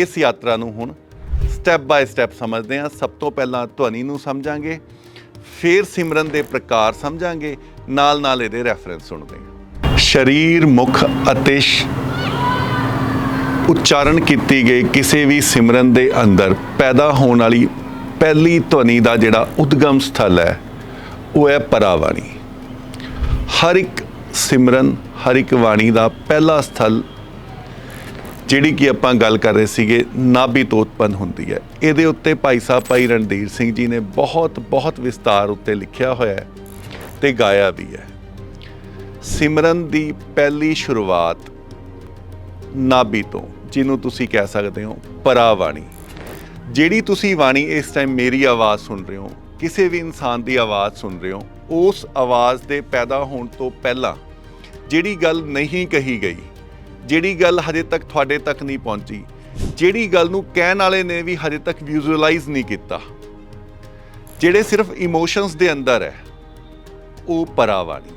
ਇਸ ਯਾਤਰਾ ਨੂੰ ਹੁਣ ਸਟੈਪ ਬਾਏ ਸਟੈਪ ਸਮਝਦੇ ਹਾਂ। ਸਭ ਤੋਂ ਪਹਿਲਾਂ ਧੁਨੀ ਨੂੰ ਸਮਝਾਂਗੇ, ਫਿਰ ਸਿਮਰਨ ਦੇ ਪ੍ਰਕਾਰ ਸਮਝਾਂਗੇ ਨਾਲ ਨਾਲ ਇਹਦੇ ਰੈਫਰੈਂਸ ਸੁਣਦੇ ਹਾਂ। ਸਰੀਰ, ਮੁਖ ਅਤੇ ਉਚਾਰਨ ਕੀਤੀ ਗਈ ਕਿਸੇ ਵੀ ਸਿਮਰਨ ਦੇ ਅੰਦਰ ਪੈਦਾ ਹੋਣ ਵਾਲੀ ਪਹਿਲੀ ਧੁਨੀ ਦਾ ਜਿਹੜਾ ਉਦਗਮ ਸਥਲ ਹੈ, ਉਹ ਹੈ ਪਰਾਵਾਣੀ। ਹਰ ਇੱਕ ਸਿਮਰਨ, ਹਰ ਇੱਕ ਬਾਣੀ ਦਾ ਪਹਿਲਾ ਸਥਲ ਜਿਹੜੀ ਕਿ ਆਪਾਂ ਗੱਲ ਕਰ ਰਹੇ ਸੀਗੇ, ਨਾਭੀ ਤੋਂ ਉਤਪੰਨ ਹੁੰਦੀ ਹੈ। ਇਹਦੇ ਉੱਤੇ ਭਾਈ ਸਾਹਿਬ, ਭਾਈ ਰਣਧੀਰ ਸਿੰਘ ਜੀ ਨੇ ਬਹੁਤ ਬਹੁਤ ਵਿਸਤਾਰ ਉੱਤੇ ਲਿਖਿਆ ਹੋਇਆ ਹੈ ਤੇ ਗਾਇਆ ਵੀ ਹੈ। ਸਿਮਰਨ ਦੀ ਪਹਿਲੀ ਸ਼ੁਰੂਆਤ ਨਾਭੀ ਤੋਂ, ਜਿਹਨੂੰ ਤੁਸੀਂ ਕਹਿ ਸਕਦੇ ਹੋ ਪਰਾਵਾਣੀ। ਜਿਹੜੀ ਤੁਸੀਂ ਬਾਣੀ ਇਸ ਟਾਈਮ ਮੇਰੀ ਆਵਾਜ਼ ਸੁਣ ਰਹੇ ਹੋ, ਕਿਸੇ ਵੀ ਇਨਸਾਨ ਦੀ ਆਵਾਜ਼ ਸੁਣ ਰਹੇ ਹੋ, ਉਸ ਆਵਾਜ਼ ਦੇ ਪੈਦਾ ਹੋਣ ਤੋਂ ਪਹਿਲਾਂ ਜਿਹੜੀ ਗੱਲ ਨਹੀਂ ਕਹੀ ਗਈ ਜਿਹੜੀ ਗੱਲ ਹਜੇ ਤੱਕ ਤੁਹਾਡੇ ਤੱਕ ਨਹੀਂ ਪਹੁੰਚੀ, ਜਿਹੜੀ ਗੱਲ ਨੂੰ ਕਹਿਣ ਵਾਲੇ ਨੇ ਵੀ ਹਜੇ ਤੱਕ ਵਿਜ਼ੂਅਲਾਈਜ਼ ਨਹੀਂ ਕੀਤਾ, ਜਿਹੜੇ ਸਿਰਫ ਇਮੋਸ਼ਨਸ ਦੇ ਅੰਦਰ ਹੈ, ਉਹ ਪਰਾਵਾਣੀ ਹੈ